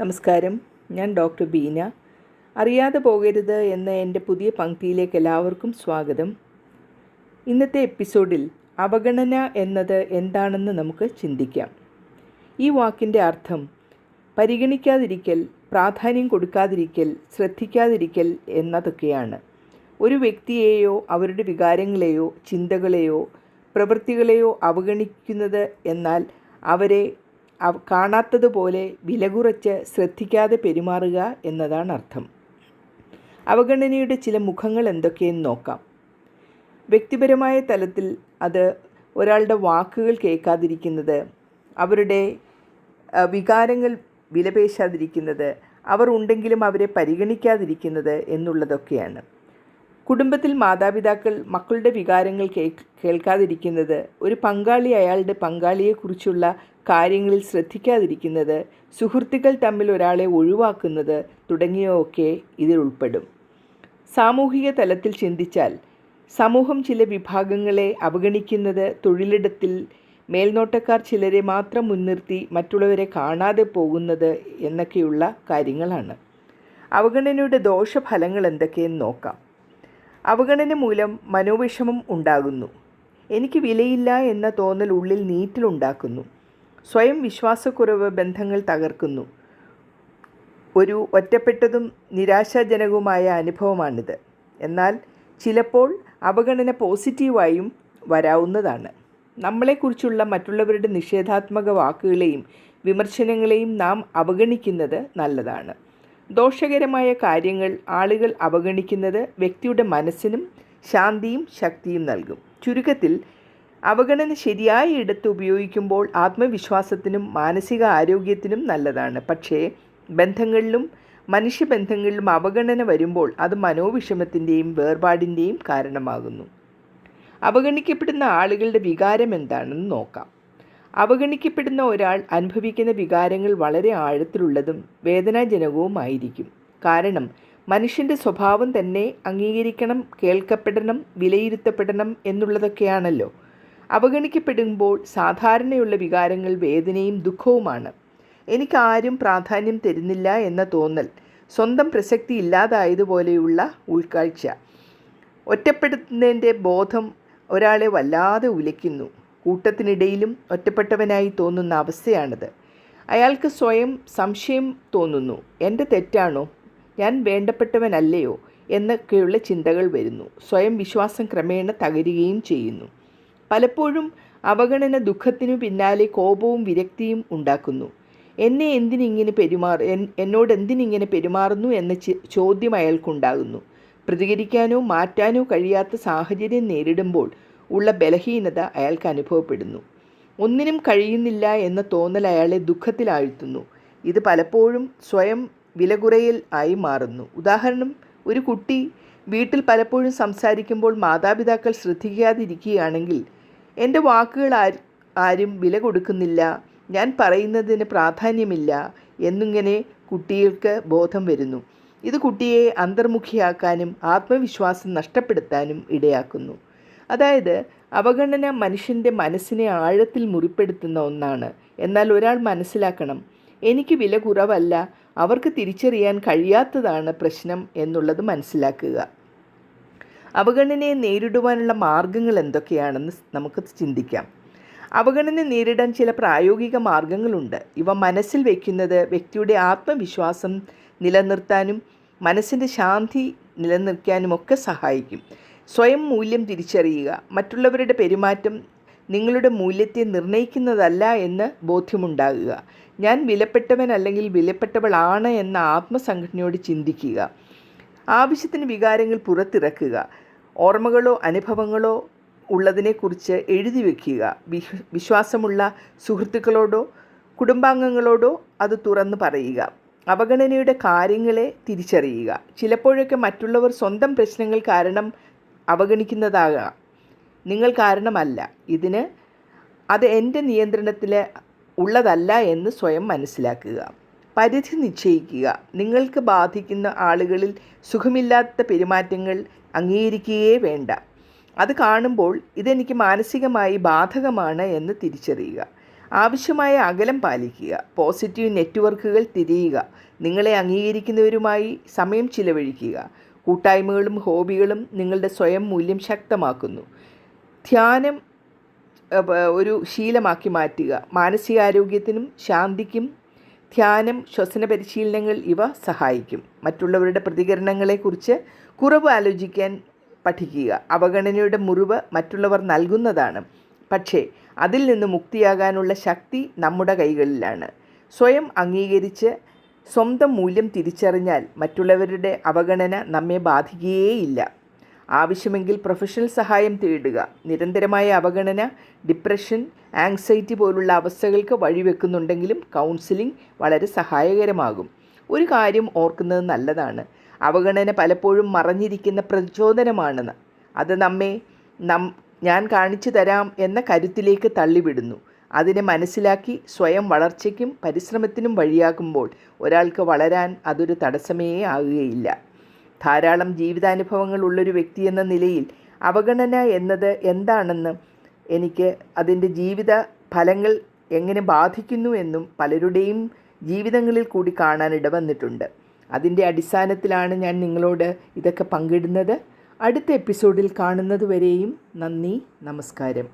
നമസ്കാരം. ഞാൻ ഡോക്ടർ ബീന. അറിയാതെ പോകരുത് എന്ന എന്റെ പുതിയ പങ്ക്തിയിലേക്ക് എല്ലാവർക്കും സ്വാഗതം. ഇന്നത്തെ എപ്പിസോഡിൽ അവഗണന എന്നത് എന്താണെന്ന് നമുക്ക് ചിന്തിക്കാം. ഈ വാക്കിന്റെ അർത്ഥം പരിഗണിക്കാതിരിക്കൽ പ്രാധാന്യം കൊടുക്കാതിരിക്കൽ ശ്രദ്ധിക്കാതിരിക്കൽ എന്നതൊക്കെയാണ്. ഒരു വ്യക്തിയെയോ അവരുടെ വികാരങ്ങളെയോ ചിന്തകളെയോ പ്രവൃത്തികളെയോ അവഗണിക്കുന്നത് എന്നാൽ അവരെ അവ- കാണാത്തതുപോലെ വില കുറച്ച് ശ്രദ്ധിക്കാതെ പെരുമാറുക എന്നതാണ് അർത്ഥം. അവഗണനയുടെ ചില മുഖങ്ങൾ എന്തൊക്കെയെന്ന് നോക്കാം. വ്യക്തിപരമായ തലത്തിൽ അത് ഒരാളുടെ വാക്കുകൾ കേൾക്കാതിരിക്കുന്നത് അവരുടെ വികാരങ്ങൾ വിലപേശാതിരിക്കുന്നത് അവർ ഉണ്ടെങ്കിലും അവരെ പരിഗണിക്കാതിരിക്കുന്നത് എന്നുള്ളതൊക്കെയാണ്. കുടുംബത്തിൽ മാതാപിതാക്കൾ മക്കളുടെ വികാരങ്ങൾ കേൾ- കേൾക്കാതിരിക്കുന്നത് ഒരു പങ്കാളി അയാളുടെ പങ്കാളിയെക്കുറിച്ചുള്ള കാര്യങ്ങളിൽ ശ്രദ്ധിക്കാതിരിക്കുന്നത് സുഹൃത്തുക്കൾ തമ്മിൽ ഒരാളെ ഒഴിവാക്കുന്നത് തുടങ്ങിയവയൊക്കെ ഇതിൽ ഉൾപ്പെടും. സാമൂഹിക തലത്തിൽ ചിന്തിച്ചാൽ സമൂഹം ചില വിഭാഗങ്ങളെ അവഗണിക്കുന്നത് തൊഴിലിടത്തിൽ മേൽനോട്ടക്കാർ ചിലരെ മാത്രം മുൻനിർത്തി മറ്റുള്ളവരെ കാണാതെ പോകുന്നത് എന്നൊക്കെയുള്ള കാര്യങ്ങളാണ്. അവഗണനയുടെ ദോഷഫലങ്ങൾ എന്തൊക്കെയെന്ന് നോക്കാം. അവഗണന മൂലം മനോവിഷമം ഉണ്ടാകുന്നു. എനിക്ക് വിലയില്ല എന്ന തോന്നൽ ഉള്ളിൽ നീറ്റിലുണ്ടാക്കുന്നു. സ്വയം വിശ്വാസക്കുറവ് ബന്ധങ്ങൾ തകർക്കുന്നു. ഒരു ഒറ്റപ്പെട്ടതും നിരാശാജനകവുമായ അനുഭവമാണിത്. എന്നാൽ ചിലപ്പോൾ അവഗണന പോസിറ്റീവായും വരാവുന്നതാണ്. നമ്മളെക്കുറിച്ചുള്ള മറ്റുള്ളവരുടെ നിഷേധാത്മക വാക്കുകളെയും വിമർശനങ്ങളെയും നാം അവഗണിക്കുന്നത് നല്ലതാണ്. ദോഷകരമായ കാര്യങ്ങൾ ആളുകൾ അവഗണിക്കുന്നത് വ്യക്തിയുടെ മനസ്സിനും ശാന്തിയും ശക്തിയും നൽകും. ചുരുക്കത്തിൽ അവഗണന ശരിയായ ഇടത്ത് ഉപയോഗിക്കുമ്പോൾ ആത്മവിശ്വാസത്തിനും മാനസിക ആരോഗ്യത്തിനും നല്ലതാണ്. പക്ഷേ ബന്ധങ്ങളിലും മനുഷ്യബന്ധങ്ങളിലും അവഗണന വരുമ്പോൾ അത് മനോവിഷമത്തിന്റെയും വേർപാടിന്റെയും കാരണമാകുന്നു. അവഗണിക്കപ്പെടുന്ന ആളുകളുടെ വികാരം എന്താണെന്ന് നോക്കാം. അവഗണിക്കപ്പെടുന്ന ഒരാൾ അനുഭവിക്കുന്ന വികാരങ്ങൾ വളരെ ആഴത്തിലുള്ളതും വേദനാജനകവുമായിരിക്കും. കാരണം മനുഷ്യന്റെ സ്വഭാവം തന്നെ അംഗീകരിക്കണം കേൾക്കപ്പെടണം വിലയിരുത്തപ്പെടണം എന്നുള്ളതൊക്കെയാണല്ലോ. അവഗണിക്കപ്പെടുമ്പോൾ സാധാരണയുള്ള വികാരങ്ങൾ വേദനയും ദുഃഖവുമാണ്. എനിക്കാരും പ്രാധാന്യം തരുന്നില്ല എന്ന തോന്നൽ സ്വന്തം പ്രസക്തി ഇല്ലാതായതുപോലെയുള്ള ഉൾക്കാഴ്ച. ഒറ്റപ്പെടുത്തുന്നതിന്റെ ബോധം ഒരാളെ വല്ലാതെ ഉലയ്ക്കുന്നു. കൂട്ടത്തിനിടയിലും ഒറ്റപ്പെട്ടവനായി തോന്നുന്ന അവസ്ഥയാണിത്. അയാൾക്ക് സ്വയം സംശയം തോന്നുന്നു. എന്റെ തെറ്റാണോ? ഞാൻ വേണ്ടപ്പെട്ടവനല്ലയോ? എന്നൊക്കെയുള്ള ചിന്തകൾ വരുന്നു. സ്വയം വിശ്വാസം ക്രമേണ തകരുകയും ചെയ്യുന്നു. പലപ്പോഴും അവഗണന ദുഃഖത്തിനു പിന്നാലെ കോപവും വിരക്തിയും ഉണ്ടാക്കുന്നു. എന്നെ എന്തിനിങ്ങനെ പെരുമാറ എൻ- എന്നോട് എന്തിനിങ്ങനെ പെരുമാറുന്നു എന്ന ചോദ്യം അയാൾക്കുണ്ടാകുന്നു. പ്രതികരിക്കാനോ മാറ്റാനോ കഴിയാത്ത സാഹചര്യം നേരിടുമ്പോൾ ഉള്ള ബലഹീനത അയാൾക്ക് അനുഭവപ്പെടുന്നു. ഒന്നിനും കഴിയുന്നില്ല എന്ന തോന്നൽ അയാളെ ദുഃഖത്തിലാഴ്ത്തുന്നു. ഇത് പലപ്പോഴും സ്വയം വിലകുറയൽ ആയി മാറുന്നു. ഉദാഹരണം ഒരു കുട്ടി വീട്ടിൽ പലപ്പോഴും സംസാരിക്കുമ്പോൾ മാതാപിതാക്കൾ ശ്രദ്ധിക്കാതിരിക്കുകയാണെങ്കിൽ എന്റെ വാക്കുകൾ ആര് വില കൊടുക്കുന്നില്ല. ഞാൻ പറയുന്നതിന് പ്രാധാന്യമില്ല. എന്നിങ്ങനെ കുട്ടികൾക്ക് ബോധം വരുന്നു. ഇത് കുട്ടിയെ അന്തർമുഖിയാക്കാനും ആത്മവിശ്വാസം നഷ്ടപ്പെടുത്താനും ഇടയാക്കുന്നു. അതായത് അവഗണന മനുഷ്യന്റെ മനസ്സിനെ ആഴത്തിൽ മുറിപ്പെടുത്തുന്ന ഒന്നാണ്. എന്നാൽ ഒരാൾ മനസ്സിലാക്കണം എനിക്ക് വില കുറവല്ല അവർക്ക് തിരിച്ചറിയാൻ കഴിയാത്തതാണ് പ്രശ്നം എന്നുള്ളത് മനസ്സിലാക്കുക. അവഗണനയെ നേരിടുവാനുള്ള മാർഗങ്ങൾ എന്തൊക്കെയാണെന്ന് നമുക്ക് ചിന്തിക്കാം. അവഗണന നേരിടാൻ ചില പ്രായോഗിക മാർഗങ്ങളുണ്ട്. ഇവ മനസ്സിൽ വയ്ക്കുന്നത് വ്യക്തിയുടെ ആത്മവിശ്വാസം നിലനിർത്താനും മനസ്സിന്റെ ശാന്തി നിലനിർത്താനും ഒക്കെ സഹായിക്കും. സ്വയം മൂല്യം തിരിച്ചറിയുക മറ്റുള്ളവരുടെ പെരുമാറ്റം നിങ്ങളുടെ മൂല്യത്തെ നിർണയിക്കുന്നതല്ല എന്ന് ബോധ്യമുണ്ടാകുക. ഞാൻ വിലപ്പെട്ടവൻ അല്ലെങ്കിൽ വിലപ്പെട്ടവളാണ് എന്ന ആത്മസംഘടനയോട് ചിന്തിക്കുക. ആവശ്യത്തിന് വികാരങ്ങൾ പുറത്തിറക്കുക. ഓർമ്മകളോ അനുഭവങ്ങളോ ഉള്ളതിനെക്കുറിച്ച് എഴുതി വയ്ക്കുക വിശ്വ- വിശ്വാസമുള്ള സുഹൃത്തുക്കളോടോ കുടുംബാംഗങ്ങളോടോ അത് തുറന്ന് പറയുക. അവഗണനയുടെ കാര്യങ്ങളെ തിരിച്ചറിയുക. ചിലപ്പോഴൊക്കെ മറ്റുള്ളവർ സ്വന്തം പ്രശ്നങ്ങൾ കാരണം അവഗണിക്കുന്നതാകാം. നിങ്ങൾ കാരണമല്ല. ഇതിന് അത് എന്റെ നിയന്ത്രണത്തിൽ ഉള്ളതല്ല എന്ന് സ്വയം മനസ്സിലാക്കുക. പരിധി നിശ്ചയിക്കുക. നിങ്ങൾക്ക് ബാധിക്കുന്ന ആളുകളിൽ സുഖമില്ലാത്ത പെരുമാറ്റങ്ങൾ അംഗീകരിക്കുകയേ വേണ്ട. അത് കാണുമ്പോൾ ഇതെനിക്ക് മാനസികമായി ബാധകമാണ് എന്ന് തിരിച്ചറിയുക. ആവശ്യമായ അകലം പാലിക്കുക. പോസിറ്റീവ് നെറ്റ്വർക്കുകൾ തിരിയുക. നിങ്ങളെ അംഗീകരിക്കുന്നവരുമായി സമയം ചിലവഴിക്കുക. കൂട്ടായ്മകളും ഹോബികളും നിങ്ങളുടെ സ്വയം മൂല്യം ശക്തമാക്കുന്നു. ധ്യാനം ഒരു ശീലമാക്കി മാറ്റുക. മാനസികാരോഗ്യത്തിനും ശാന്തിക്കും ധ്യാനം ശ്വസന പരിശീലനങ്ങൾ ഇവ സഹായിക്കും. മറ്റുള്ളവരുടെ പ്രതികരണങ്ങളെക്കുറിച്ച് കുറവ് ആലോചിക്കാൻ പഠിക്കുക. അവഗണനയുടെ മുറിവ് മറ്റുള്ളവർ നൽകുന്നതാണ്. പക്ഷേ അതിൽ നിന്ന് മുക്തിയാകാനുള്ള ശക്തി നമ്മുടെ കൈകളിലാണ്. സ്വയം അംഗീകരിച്ച് സ്വന്തം മൂല്യം തിരിച്ചറിഞ്ഞാൽ മറ്റുള്ളവരുടെ അവഗണന നമ്മെ ബാധിക്കുകയേയില്ല. ആവശ്യമെങ്കിൽ പ്രൊഫഷണൽ സഹായം തേടുക. നിരന്തരമായ അവഗണന ഡിപ്രഷൻ ആങ്സൈറ്റി പോലുള്ള അവസ്ഥകൾക്ക് വഴിവെക്കുന്നുണ്ടെങ്കിലും കൗൺസിലിംഗ് വളരെ സഹായകരമാകും. ഒരു കാര്യം ഓർക്കുന്നത് നല്ലതാണ്. അവഗണന പലപ്പോഴും മറഞ്ഞിരിക്കുന്ന പ്രചോദനമാണെന്ന്. അത് നമ്മെ നം ഞാൻ കാണിച്ചു തരാം എന്ന കരുത്തിലേക്ക് തള്ളിവിടുന്നു. അതിനെ മനസ്സിലാക്കി സ്വയം വളർച്ചയ്ക്കും പരിശ്രമത്തിനും വഴിയാകുമ്പോൾ ഒരാൾക്ക് വളരാൻ അതൊരു തടസ്സമേ ആകുകയില്ല. ധാരാളം ജീവിതാനുഭവങ്ങൾ ഉള്ളൊരു വ്യക്തി എന്ന നിലയിൽ അവഗണന എന്നത് എന്താണെന്ന് എനിക്ക് അതിന്റെ ജീവിത ഫലങ്ങൾ എങ്ങനെ ബാധിക്കുന്നു എന്നും പലരുടെയും ജീവിതങ്ങളിൽ കൂടി കാണാൻ ഇടവന്നിട്ടുണ്ട് അതിന്റെ അടിസ്ഥാനത്തിലാണ് ഞാൻ നിങ്ങളോട് ഇതൊക്കെ പങ്കിടുന്നത്. അടുത്ത എപ്പിസോഡിൽ കാണുന്നതുവരെയും നന്ദി നമസ്കാരം.